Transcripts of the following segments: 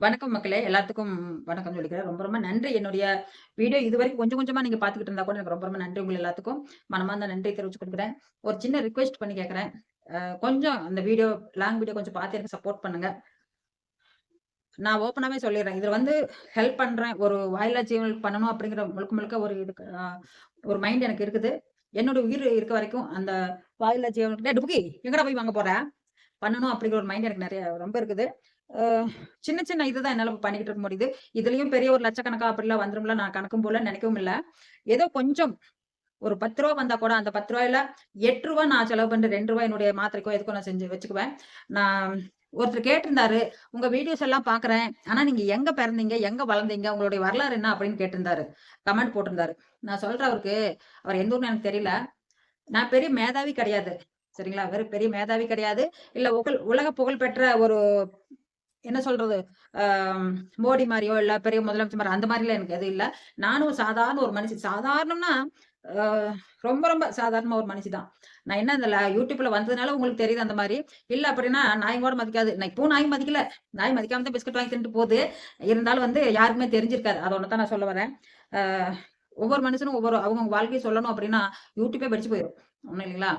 வணக்கம் மக்களே! எல்லாத்துக்கும் வணக்கம் சொல்லிக்கிறேன். ரொம்ப ரொம்ப நன்றி. என்னுடைய வீடியோ இதுவரைக்கும் கொஞ்சம் கொஞ்சமா நீங்க பாத்துக்கிட்டு இருந்தா கூட எனக்கு ரொம்ப ரொம்ப நன்றி உங்க எல்லாத்துக்கும். மனமார்ந்த நன்றி தெரிவிச்சு கொடுக்குறேன் ஒரு சின்ன ரிக்வெஸ்ட் பண்ணி கேட்கறேன் கொஞ்சம் அந்த வீடியோ லாங் வீடியோ கொஞ்சம் பார்த்து எனக்கு சப்போர்ட் பண்ணுங்க. நான் ஓப்பனாவே சொல்லிடுறேன் இதுல வந்து ஹெல்ப் பண்றேன். ஒரு வாயிலா ஜீவனுக்கு பண்ணணும் அப்படிங்கிற முழுக்க முழுக்க ஒரு இது ஒரு மைண்ட் எனக்கு இருக்குது. என்னோட உயிர் இருக்க வரைக்கும் அந்த வாயிலா ஜீவனுக்கு டுபுக்கி எங்கடா போய் வாங்க போற?" பண்ணணும் அப்படிங்கிற ஒரு மைண்ட் எனக்கு நிறைய ரொம்ப இருக்குது. சின்ன சின்ன இதுதான் என்னால பண்ணிக்கிட்டு இருக்க முடியுது. இதுலயும் பெரிய ஒரு லட்சக்கணக்கா அப்படிலாம் வந்துரும்ல நான் கணக்கும் போல நினைக்கவும் இல்ல. ஏதோ கொஞ்சம் ஒரு பத்து ரூபா வந்தா கூட அந்த பத்து ரூபாயில எட்டு ரூபா நான் செலவு பண்ணிட்டு ரெண்டு ரூபாய் என்னுடைய மாத்திரைக்கோ எதுக்கோ நான் செஞ்சு வச்சுக்குவேன். நான் ஒருத்தர் கேட்டிருந்தாரு, "உங்க வீடியோஸ் எல்லாம் பாக்குறேன் ஆனா நீங்க எங்க பிறந்தீங்க? எங்க வளர்ந்தீங்க? உங்களுடைய வரலாறு என்ன?" அப்படின்னு கேட்டிருந்தாரு. கமெண்ட் போட்டிருந்தாரு. நான் சொல்றேன் அவருக்கு, அவர் எந்த ஊர்னு எனக்கு தெரியல. நான் பெரிய மேதாவி கிடையாது. சரிங்களா? வெறும் பெரிய மேதாவி கிடையாது. இல்ல உலக புகழ் பெற்ற ஒரு என்ன சொல்றது? மோடி மாரியோ, இல்ல பெரிய முதலமைச்சர் மாதிரி அந்த மாதிரிலாம் எனக்கு எதுவும் இல்ல. நானும் சாதாரண ஒரு மனுஷி. சாதாரணம்னா, ரொம்ப ரொம்ப சாதாரண ஒரு மனுஷி தான். நான் என்ன இந்த யூடியூப்ல வந்ததுனால உங்களுக்கு தெரியுது அந்த மாதிரி இல்ல அப்படின்னா நாய் கூட மதிக்காது. நான் இப்போ நாயும் மதிக்கல. நாய் மதிக்காம தான் பிஸ்கட் வாங்கி தின்ட்டு போகுது இருந்தாலும் வந்து யாருக்குமே தெரிஞ்சிருக்காது. அதை ஒன்று தான் நான் சொல்ல வரேன். ஒவ்வொரு மனுஷனும் ஒவ்வொரு அவங்க வாழ்க்கையை சொல்லணும் அப்படின்னா, யூடியூப்பே படிச்சு போயிடும் ஒன்றும் இல்லைங்களா?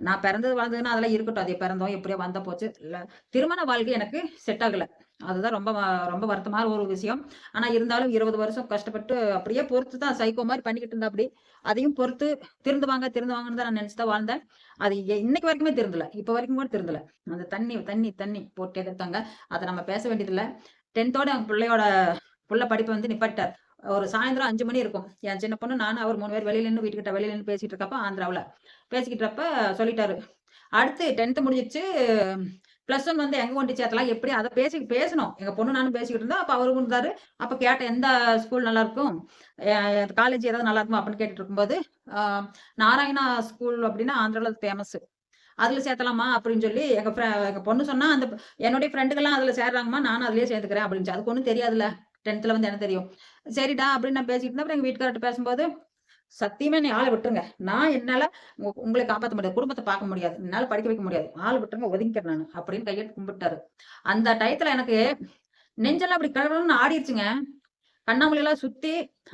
நான் பிறந்தது வளர்ந்ததுன்னா அதெல்லாம் இருக்கட்டும். அதே பிறந்தோம், எப்படியோ வந்த போச்சு. இல்ல திருமண வாழ்க்கை எனக்கு செட் ஆகலை அதுதான் ரொம்ப ரொம்ப வருத்தமான ஒரு விஷயம். ஆனா இருந்தாலும் 20 வருஷம் கஷ்டப்பட்டு அப்படியே பொறுத்து தான் சைக்கோ மாதிரி பண்ணிக்கிட்டு இருந்தாப்படி. அதையும் பொறுத்து திருந்துவாங்க, திருந்துவாங்கன்னு தான் நான் நினைச்சுதான் வாழ்ந்தேன். அது இன்னைக்கு வரைக்குமே திருந்தல. இப்ப வரைக்கும் கூட திருந்தல. அந்த தண்ணி தண்ணி தண்ணி போட்டு எதிர்த்தாங்க. அதை நம்ம பேச வேண்டியதில்லை டென்த்தோட பிள்ளையோட புள்ள படிப்பை வந்து நிப்பட்டார் ஒரு சாயந்தரம் அஞ்சு மணி இருக்கும். என் சின்ன பொண்ணு, நான் அவர் மூணு பேர் வெளியில நின்று வீட்டுக்கிட்ட வெளியில நின்று பேசிட்டு இருக்கப்ப ஆந்திராவில் பேசிக்கிட்டப்ப சொல்லிட்டாரு. அடுத்து டென்த்து முடிஞ்சிச்சு பிளஸ் ஒன் வந்து எங்க கொண்டு சேர்த்தலாம்? எப்படி? அதை பேசி பேசணும் எங்க பொண்ணு நானும் பேசிக்கிட்டு இருந்தோம். அப்ப அவரும் இருந்தாரு. அப்ப கேட்ட "எந்த ஸ்கூல் நல்லா இருக்கும் காலேஜ் ஏதாவது நல்லா இருக்குமா அப்படின்னு கேட்டுட்டு இருக்கும்போது, நாராயணா ஸ்கூல் அப்படின்னா ஆந்திராவில் ஃபேமஸ் "அதுல சேர்த்தலாமா?" அப்படின்னு சொல்லி எங்க எங்க பொண்ணு சொன்னா, "அந்த என்னுடைய ஃப்ரெண்டுகள்லாம் அதுல சேர்றாங்கம்மா. நானும் அதுலயே சேர்ந்துக்கிறேன்" அப்படின்னு அதுக்கு ஒண்ணும் தெரியாதுல்ல. 10த்ல வந்து என்ன தெரியும்? சரிடா அப்படின்னு நான் பேசிட்டு இருந்தேன். அப்புறம் எங்க வீட்டுக்காரர்ட்ட பேசும்போது, சத்தியமே நீ ஆளை விட்டுருங்க. நான் என்னால உங்களை காப்பாற்ற காப்பாத்த முடியாது. குடும்பத்தை பார்க்க முடியாது. என்னால படிக்க வைக்க முடியாது. ஆள் விட்டுருங்க. ஒதுங்கிக்கிறேன் நான் அப்படின்னு கையெடுத்து கும்பிட்டாரு. அந்த டயத்துல எனக்கு நெஞ்செல்லாம் அப்படி கடகடன்னு ஆடிருச்சுங்க. கண்ணாமூலைலாம் சுத்தி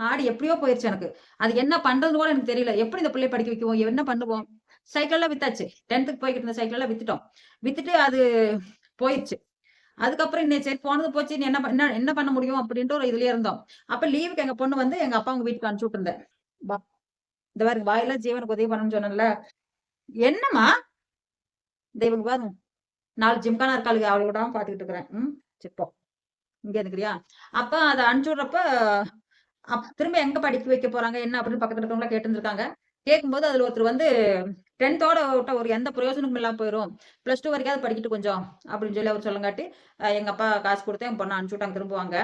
ஆடி எப்படியோ போயிருச்சு எனக்கு. அது என்ன பண்றதுன்னு கூட எனக்கு தெரியல. எப்படி இந்த பிள்ளைய படிக்க வைக்குவோம்? என்ன பண்ணுவோம்? சைக்கிள்லாம் வித்தாச்சு. டென்த்துக்கு போய்கிட்டு இருந்த சைக்கிள்லாம் வித்துட்டோம். வித்துட்டு அது போயிடுச்சு அதுக்கப்புறம் இன்னும் சரி போனது போச்சு. என்ன என்ன என்ன பண்ண முடியும்? அப்படின்ட்டு ஒரு இதுலயே இருந்தோம். அப்ப லீவுக்கு எங்க பொண்ணு வந்து எங்க அப்பா அவங்க வீட்டுக்கு அனுப்பிச்சு விட்டுருந்தேன். பா இந்த மாதிரி வாயில்லா ஜீவனுக்கு உதவி பண்ணணும்னு சொன்னேன்ல. என்னம்மா? இந்த இவங்க பாருங்க. நாலு ஜிம்கானா இருக்காளுக. அவளுக தான் பார்த்துக்கிட்டு இருக்கிறேன். ம். சிப்போம் இங்கே இருந்துக்கிறியா? அப்ப அதை அனுப்பிச்சுடுறப்ப அப் திரும்ப எங்க படிக்க வைக்க போறாங்க? என்ன அப்படின்னு பக்கத்துல இருக்கவங்களா கேட்டு இருந்திருக்காங்க கேட்கும்போது அதுல ஒருத்தர் வந்து டென்த்தோட விட்ட ஒரு எந்த பிரயோஜனமும் இல்லாம போயிரும். பிளஸ் டூ வரைக்கும் அதை படிக்கிட்டு கொஞ்சம் அப்படின்னு சொல்லி அவர் சொல்லங்காட்டி, எங்க அப்பா காசு கொடுத்து என் பொண்ண அனுப்பிச்சு விட்டாங்க திரும்புவாங்க.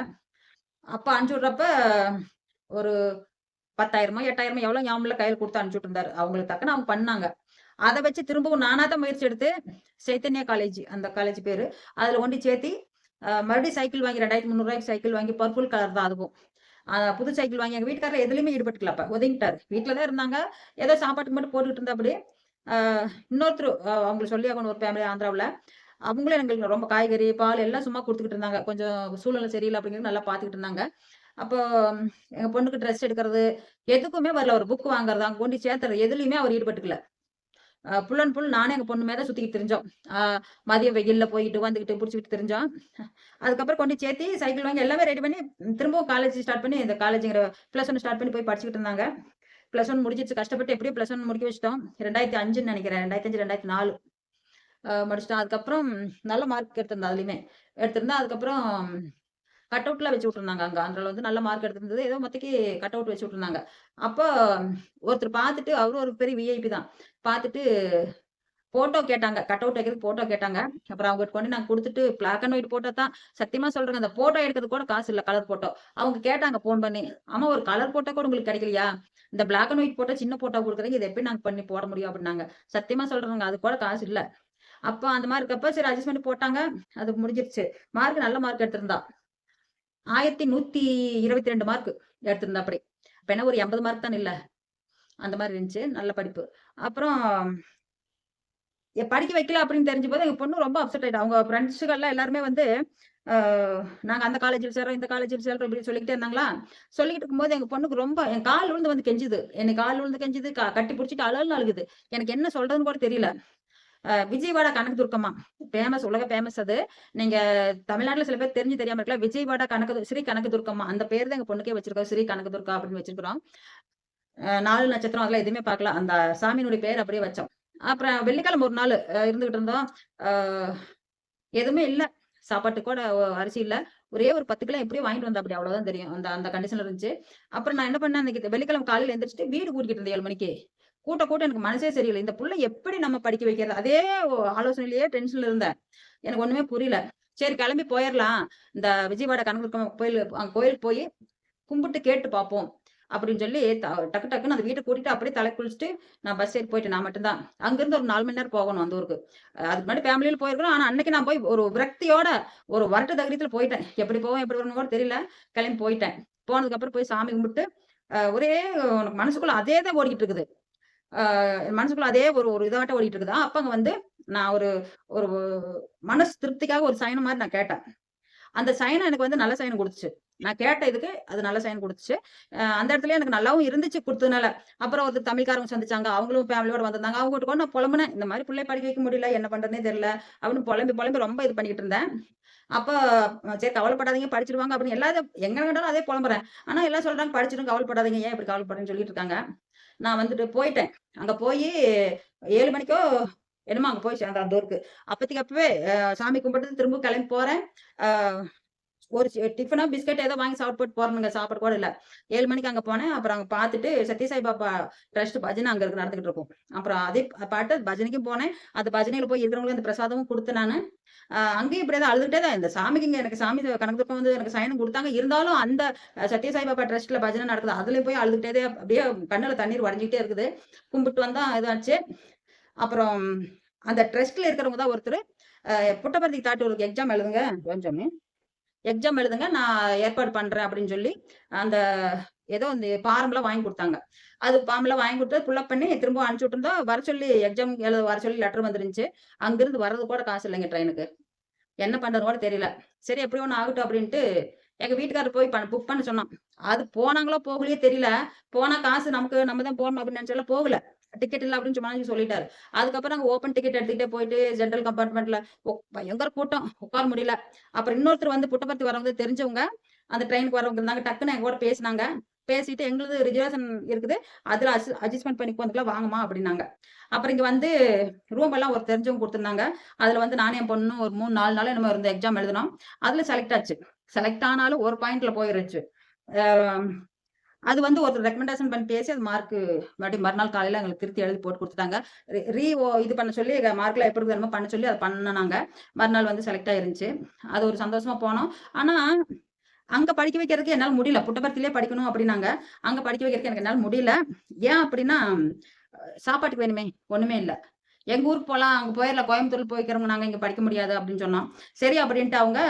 அப்ப அனுப்பிச்சு விடுறப்ப ஒரு பத்தாயிரமோ எட்டாயிரமோ எவ்வளவு ஞாபகம் கையில் கொடுத்து அனுப்பிச்சுட்டு அனுப்பிச்சு அவங்களுக்கு தக்கன அவங்க பண்ணாங்க. அதை வச்சு திரும்பவும் நானா தான் முயற்சி எடுத்து சைத்தன்யா காலேஜ் அந்த காலேஜ் பேரு. அதுல ஒண்டி சேர்த்தி மறுபடியும் சைக்கிள் வாங்கி ரெண்டாயிரத்தி 2,300க்கு சைக்கிள் வாங்கி பர்பிள் கலர் தான் அதுவும். புது சைக்கிள் வாங்கி எங்க வீட்டுக்காரர் எதுலையுமே ஈடுபட்டுக்கல அப்ப. ஒதுங்கிட்டாரு. வீட்டுலதான் தான் இருந்தாங்க. ஏதோ சாப்பாட்டுக்கு மட்டும் போட்டுக்கிட்டு இருந்தாப்படி. அ இன்னொருத்தர் அவங்களுக்கு சொல்லி ஆகணும் ஒரு ஃபேமிலி ஆந்திராவில் அவங்களும் எங்களுக்கு ரொம்ப காய்கறி, பால் எல்லாம் சும்மா கொடுத்துக்கிட்டு இருந்தாங்க. கொஞ்சம் சூழ்நிலை சரியில்லை அப்படிங்கிறது நல்லா பார்த்துக்கிட்டு இருந்தாங்க. அப்போ எங்க பொண்ணுக்கு ட்ரெஸ் எடுக்கிறது, எதுக்குமே வரல. ஒரு புக் வாங்குறது, அங்க கொண்டு சேர்த்துறது எதுலையுமே அவர் ஈடுபட்டுக்கல. அ ஃபுல் அண்ட் ஃபுல் நானும் எங்க பொண்ணுமே மேலே சுத்திக்கிட்டு தெரிஞ்சோம் மதியம் மதிய வெயில்ல போயிட்டு வந்துகிட்டு பிடிச்சிக்கிட்டு தெரிஞ்சோம் அதுக்கப்புறம் கொண்டு சேர்த்தி சைக்கிள் வாங்கி எல்லாமே ரெடி பண்ணி திரும்பவும் காலேஜ் ஸ்டார்ட் பண்ணி இந்த காலேஜ்ங்கிற பிளஸ் ஒன் ஸ்டார்ட் பண்ணி போய் படிச்சுக்கிட்டு இருந்தாங்க. பிளஸ் ஒன் முடிச்சிச்சு கஷ்டப்பட்டு எப்படியும் பிளஸ் ஒன் முடிக்க வச்சுட்டோம். 2005ன்னு நெனைக்கிறேன். 2005, 2004 அ முடிச்சுட்டோம். அதுக்கப்புறம் நல்ல மார்க் எடுத்திருந்தேன் அதுலயுமே. எடுத்திருந்தேன். அதுக்கப்புறம் கட் அவுட்லாம் வச்சு விட்டுருந்தாங்க அங்க. ஆந்திரால வந்து நல்ல மார்க் எடுத்திருந்தது. ஏதோ மொத்தக்கு கட் அவுட் வச்சு விட்டுருந்தாங்க. அப்போ ஒருத்தர் பார்த்துட்டு அவரும் ஒரு பெரிய விஐபி தான். பார்த்துட்டு போட்டோ கேட்டாங்க. கட் அவுட் வைக்கிறதுக்கு போட்டோ கேட்டாங்க. அப்புறம் அவங்ககிட்ட கொண்டு நான் குடுத்துட்டு பிளாக் அண்ட் ஒயிட் போட்டோ தான். சத்தியமா சொல்றேங்க. அந்த போட்டோ எடுக்கிறது கூட காசு இல்ல. கலர் போட்டோ அவங்க கேட்டாங்க போன் பண்ணி. ஆமா ஒரு கலர் போட்டோ கூட உங்களுக்கு கிடைக்கலையா? இந்த பிளாக் அண்ட் ஒயிட் போட்டோ சின்ன போட்டோ கொடுக்குறீங்க இதை எப்படி நாங்க பண்ணி போட முடியும்?" அப்படின்னாங்க. சத்தியமா சொல்றாங்க அது கூட காசு இல்ல. அப்ப அந்த மாரி இருக்கப்ப சரி அட்ஜஸ்ட்மெண்ட் போட்டாங்க. அது முடிஞ்சிருச்சு. மார்க் நல்ல மார்க் எடுத்திருந்தா. 1122 மார்க் எடுத்திருந்தாப்படி. அப்ப என்ன ஒரு 80 மார்க் தான இல்ல. அந்த மாதிரி இருந்துச்சு. நல்ல படிப்பு. அப்புறம் படிக்க வைக்கல அப்படின்னு தெரிஞ்ச போது எங்க பொண்ணு ரொம்ப அப்செட் ஆயிட்டா. அவங்க ஃப்ரெண்ட்ஸுகள்லாம் எல்லாருமே வந்து நாங்க அந்த காலேஜில் சேர்றோம் இந்த காலேஜில் சேர்றோம் அப்படின்னு சொல்லிக்கிட்டே இருந்தாங்களா சொல்லிக்கிட்டு இருக்கும்போது எங்க பொண்ணுக்கு ரொம்ப என் கால் விழுந்து வந்து கெஞ்சுது எனக்கு கால் விழுந்து கெஞ்சுது க- கட்டி பிடிச்சிட்டு அழகு அழுகுது எனக்கு என்ன சொல்றதுன்னு கூட தெரியல விஜயவாடா கணக்கு துர்க்கம்மா ஃபேமஸ் உலக ஃபேமஸ் அது. நீங்க தமிழ்நாட்டுல சில பேர் தெரிஞ்சு தெரியாம இருக்கலாம். விஜயவாடா கணக்கு ஸ்ரீ கணக்கு துர்க்கம்மா அந்த பேர் தான் எங்க பொண்ணுக்கே வச்சிருக்கோம் ஸ்ரீ கணக்கு துர்கா அப்படின்னு வச்சிருக்கிறோம். நாலு நட்சத்திரம் அதெல்லாம் எதுவுமே பார்க்கலாம் அந்த சாமியினுடைய பேர் அப்படியே வச்சோம். அப்புறம் வெள்ளிக்கிழமை ஒரு நாள் இருந்துகிட்டு இருந்தோம். எதுவுமே இல்லை. சாப்பாட்டு கூட அரிசி இல்லை. ஒரே ஒரு பத்து கிலோ எப்படியும் வாங்கிட்டு வந்தா அப்படி அவ்வளவுதான் தெரியும். அந்த அந்த கண்டிஷன்ல இருந்துச்சு. அப்புறம் நான் என்ன பண்ணேன் அந்த வெள்ளிக்கிழமை காலையில எந்திரிச்சிட்டு வீடு கூட்டிக்கிட்டு இருந்தேன் ஏழு மணிக்கு. கூட்ட கூட்ட எனக்கு மனசே சரியில்லை. இந்த புள்ள எப்படி நம்ம படிக்க வைக்கிறது? அதே ஆலோசனையிலேயே டென்ஷன்ல இருந்தேன். எனக்கு ஒண்ணுமே புரியல. சரி கிளம்பி போயிடலாம் இந்த விஜயவாடா கனகதுர்க்கம் கோயில் அங்க கோயிலுக்கு போய் கும்பிட்டு கேட்டு பார்ப்போம் அப்படின்னு சொல்லி டக்கு டக்குன்னு அந்த வீட்டை கூட்டிட்டு அப்படியே தலை குளிச்சுட்டு நான் பஸ் ஏறி போயிட்டேன். நான் மட்டும்தான். அங்கிருந்து ஒரு நாலு மணி நேரம் போகணும் அந்த ஊருக்கு. அதுக்கு முன்னாடி ஃபேமிலியில் போயிருக்கிறோம். ஆனா அன்னைக்கு நான் போய் ஒரு விரக்தியோட ஒரு வரட்டு தகரியத்துல போயிட்டேன். எப்படி போவோம் எப்படி வரணும் கூட தெரியல. கிளம்பி போயிட்டேன். போனதுக்கு அப்புறம் போய் சாமி கும்பிட்டு ஒரே உனக்கு மனசுக்குள்ள அதே தான் ஓடிக்கிட்டு இருக்குது. மனசுக்குள்ள அதே ஒரு ஒரு இதாட்ட ஓடிட்டு இருக்குதா? அப்ப அங்க வந்து நான் ஒரு ஒரு மனசு திருப்திக்காக ஒரு சயனம் மாதிரி நான் கேட்டேன். அந்த சயனம் எனக்கு வந்து நல்ல சயனம் கொடுத்துச்சு. நான் கேட்ட இதுக்கு அது நல்ல சைன் கொடுத்துச்சு. அந்த இடத்துல எனக்கு நல்லாவும் இருந்துச்சு கொடுத்ததுனால. அப்புறம் ஒரு தமிழ்காரங்க சந்திச்சாங்க. அவங்களும் ஃபேமிலியோட வந்திருந்தாங்க. அவங்க கிட்ட கூட நான் புலம்புனேன். இந்த மாதிரி பிள்ளை படிக்க வைக்க முடியல. என்ன பண்றதுனே தெரியல. அப்படின்னு புலம்பி புலம்பி ரொம்ப இது பண்ணிக்கிட்டு இருந்தேன். அப்போ சரி கவலைப்படாதீங்க. படிச்சிருவாங்க அப்படின்னு எல்லா எங்க கண்டாலும் அதே புலம்புறேன். ஆனா எல்லாம் சொல்றாங்க படிச்சிடும் கவலைப்படாதீங்க. ஏன் இப்படி கவலைப்படுறேன்னு சொல்லிட்டு இருக்காங்க. நான் வந்துட்டு போயிட்டேன். அங்க போய் ஏழு மணிக்கோ என்னமோ அங்க போய் சேர்ந்தேன் அந்த ஊருக்கு. அப்பத்திக்கு அப்பவே அஹ், சாமி கும்பிட்டு திரும்ப கிளம்பி போறேன். ஒரு டிஃபனா பிஸ்கட் ஏதோ வாங்கி சாப்பிட்டு போட்டு போறேனுங்க சாப்பாடு கூட இல்ல. ஏழு மணிக்கு அங்க போனேன். அப்புறம் அங்க பார்த்துட்டு சத்யசாய் பாபா ட்ரஸ்ட் பஜனை அங்க இருக்கு நடந்துகிட்டு இருக்கும். அப்புறம் அதே பாட்டு பஜனைக்கும் போனேன். அந்த பஜனையில போய் இருக்கிறவங்களுக்கு அந்த பிரசாதமும் கொடுத்து நானு. அங்கேயும் இப்படி ஏதாவது அழுதுகிட்டே தான் இந்த சாமிக்கு இங்க எனக்கு சாமி கணக்கு வந்து எனக்கு சயனம் கொடுத்தாங்க. இருந்தாலும் அந்த சத்யசாய் பாபா ட்ரஸ்ட்ல பஜனை நடக்குது. அதுல போய் அழுதுகிட்டே தான் அப்படியே கண்ணுல தண்ணீர் உடஞ்சிட்டே இருக்குது. கும்பிட்டு வந்தா இதாச்சு. அப்புறம் அந்த ட்ரஸ்ட்ல இருக்கிறவங்க தான் ஒருத்தர். புட்டபர்த்தி தாட்டி உங்களுக்கு எக்ஸாம் எழுதுங்க. கொஞ்சமே எக்ஸாம் எழுதுங்க நான் ஏற்பாடு பண்றேன் அப்படின்னு சொல்லி அந்த ஏதோ இந்த ஃபார்ம்லாம் வாங்கி கொடுத்தாங்க. அது ஃபார்ம்லாம் வாங்கி கொடுத்து ஃபுல்லப் பண்ணி திரும்ப அனுப்பிச்சு விட்டுருந்தோம் வர சொல்லி எக்ஸாம் எழுத வர சொல்லி லெட்டர் வந்துருந்துச்சு. அங்கிருந்து வர்றது கூட காசு இல்லைங்க ட்ரெயினுக்கு என்ன பண்றது கூட தெரியல. சரி எப்படி ஒன்று ஆகட்டும் அப்படின்ட்டு எங்க வீட்டுக்காரர் போய் புக் பண்ண சொன்னான். அது போனாங்களோ போகலையே தெரியல. போனா காசு நமக்கு நம்ம தான் போகணும் அப்படின்னு நினைச்சாலும் போகல. டிக்கெட் இல்லை அப்படின்னு சும்மா சொல்லிட்டாரு. அதுக்கப்புறம் அங்க ஓப்பன் டிக்கெட் எடுத்துக்கிட்டே போயிட்டு ஜென்ரல் கம்பார்ட்மெண்ட்ல பயங்கர கூட்டம். உட்கார முடியல. அப்புறம் இன்னொருத்தர் வந்து புட்டபர்த்தி வரவங்க தெரிஞ்சவங்க அந்த ட்ரெயினுக்கு வரவங்க இருந்தாங்க. டக்குன்னு எங்க கூட பேசினாங்க. பேசிட்டு எங்களுது ரிசர்வேஷன் இருக்குது. அதுல அட்ஜஸ்ட்மெண்ட் பண்ணி வந்துக்கலாம் வாங்கம்மா அப்படின்னாங்க. அப்புறம் இங்க வந்து ரூம் எல்லாம் ஒரு தெரிஞ்சவங்க கொடுத்துருந்தாங்க. அதுல வந்து நானே என் பொண்ணு ஒரு மூணு நாலு நாள் நம்ம இருந்த எக்ஸாம் எழுதினோம். அதுல செலக்ட் ஆச்சு. செலக்ட் ஆனாலும் ஒரு பாயிண்ட்ல போயிருச்சு. அது வந்து ஒரு ரெக்கமெண்டேஷன் பண்ணி பேசி அது மார்க் மறுபடியும் மறுநாள் காலையில எங்களுக்கு திருத்தி எழுதி போட்டு கொடுத்துட்டாங்க. ரீ இது பண்ண சொல்லி மார்க்ல எப்படி வேணுமோ பண்ண சொல்லி அதை பண்ணனாங்க. மறுநாள் வந்து செலக்ட் ஆயிருந்துச்சு. அது ஒரு சந்தோஷமா போனோம். ஆனா அங்க படிக்க வைக்கிறதுக்கு என்னால் முடியல. புட்டபர்த்திலே படிக்கணும் அப்படின்னாங்க. அங்க படிக்க வைக்கிறதுக்கு எனக்கு என்னால் முடியல. ஏன் அப்படின்னா சாப்பாட்டுக்கு வேணுமே. ஒண்ணுமே இல்லை. எங்க ஊருக்கு போகலாம் அங்க போயிடல கோயம்புத்தூர் போய்க்கிறவங்க நாங்க இங்க படிக்க முடியாது அப்படின்னு சொன்னோம். சரி அப்படின்ட்டு அவங்க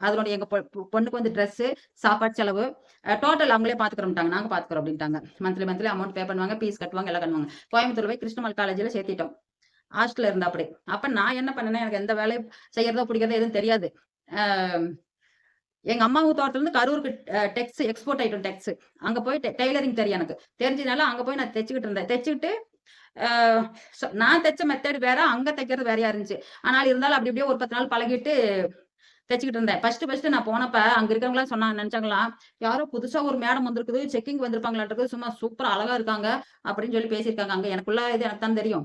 அதனுடைய எங்க பொ- பொண்ணுக்கு வந்து ட்ரெஸ் சாப்பாடு செலவு டோட்டல் அவங்களே பாத்துக்கிறோம்ட்டாங்க நாங்க பாத்துக்கிறோம் அப்படின்ட்டாங்க. மந்த்லி மந்த்லி அமௌண்ட் பே பண்ணுவாங்க ஃபீஸ் கட்டுவாங்க எல்லாம் பண்ணுவாங்க கோயம்புத்தூர் போய் கிருஷ்ணமல் காலேஜ்ல சேர்த்திட்டோம். ஹாஸ்டல்ல இருந்தா அப்படி அப்ப நான் என்ன பண்ணேன்னா எனக்கு எந்த வேலையும் செய்யறதோ பிடிக்கிறதோ எதுவும் தெரியாது. எங்க அம்மா தோட்டத்துல இருந்து கரூருக்கு டெக்ஸ் எக்ஸ்போர்ட் ஐட்டம் டெக்ஸ் அங்க போய் டெய்லரிங் தெரியும் எனக்கு. தெரிஞ்சதுனால அங்க போய் நான் தைச்சுக்கிட்டு இருந்தேன். தைச்சுக்கிட்டு நான் தைச்ச மெத்தட் வேற அங்க தைக்கிறது வேறையா இருந்துச்சு ஆனால் இருந்தாலும் அப்படி அப்படியே ஒரு பத்து நாள் பழகிட்டு தைச்சிக்கிட்டு இருந்தேன். ஃபர்ஸ்ட் ஃபர்ஸ்ட் நான் போனப்ப அங்க இருக்கிறவங்களாம் சொன்னாங்க நினைச்சாங்களாம் யாரோ புதுசா ஒரு மேடம் வந்திருக்குது செக்கிங் வந்திருப்பாங்களான்றது சும்மா சூப்பர் அழகா இருக்காங்க அப்படின்னு சொல்லி பேசியிருக்காங்க. அங்க எனக்குள்ள இது எனக்கு தான் தெரியும்.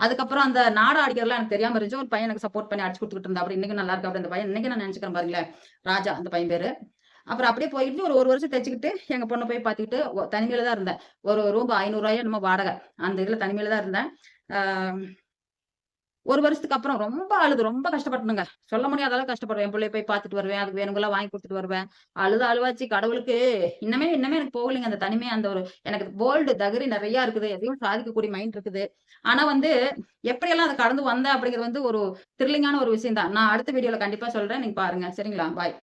அதுக்கப்புறம் அந்த நாடா அடிக்கிறதுலாம் எனக்கு தெரியாம இருந்துச்சு. ஒரு பையன் எனக்கு சப்போர்ட் பண்ணி அடிச்சு கொடுத்துட்டு இருந்தா அப்படி இன்னைக்கு நல்லா இருக்கு அப்படி அந்த பையன் இன்னைக்கு நான் நினைச்சுக்கிறேன் பாருங்களேன். ராஜா அந்த பையன் பேரு. அப்புறம் அப்படியே போயிட்டு ஒரு ஒரு வருஷம் தைச்சுக்கிட்டு எங்க பொண்ணை போய் பார்த்துக்கிட்டு தனிமையில தான் இருந்தேன். ஒரு ரூம் ஐநூறு நம்ம வாடகை. அந்த இதுல தனிமையில தான் இருந்தேன். ஆஹ் ஒரு வருஷத்துக்கு அப்புறம் ரொம்ப அழுது ரொம்ப கஷ்டப்பட்டனுங்க. சொல்ல முடியாத அளவுக்கு கஷ்டப்படுவேன். என் பிள்ளைய போய் பார்த்துட்டு வருவேன். அதுக்கு வேணுங்கெல்லாம் வாங்கி கொடுத்துட்டு வருவேன். அழுது அழுவாச்சு. கடவுளுக்கு இன்னமே இன்னமே எனக்கு போகலைங்க. அந்த தனிமை அந்த ஒரு எனக்கு போல்டு தகுதி நிறைய இருக்குது. எதையும் சாதிக்கக்கூடிய மைண்ட் இருக்குது. ஆனா வந்து எப்படியெல்லாம் அதை கடந்து வந்தேன் அப்படிங்கிறது வந்து ஒரு த்ரில்லிங்கான ஒரு விஷயம் தான் நான் அடுத்த வீடியோல கண்டிப்பா சொல்றேன். நீங்க பாருங்க. சரிங்களா? பாய்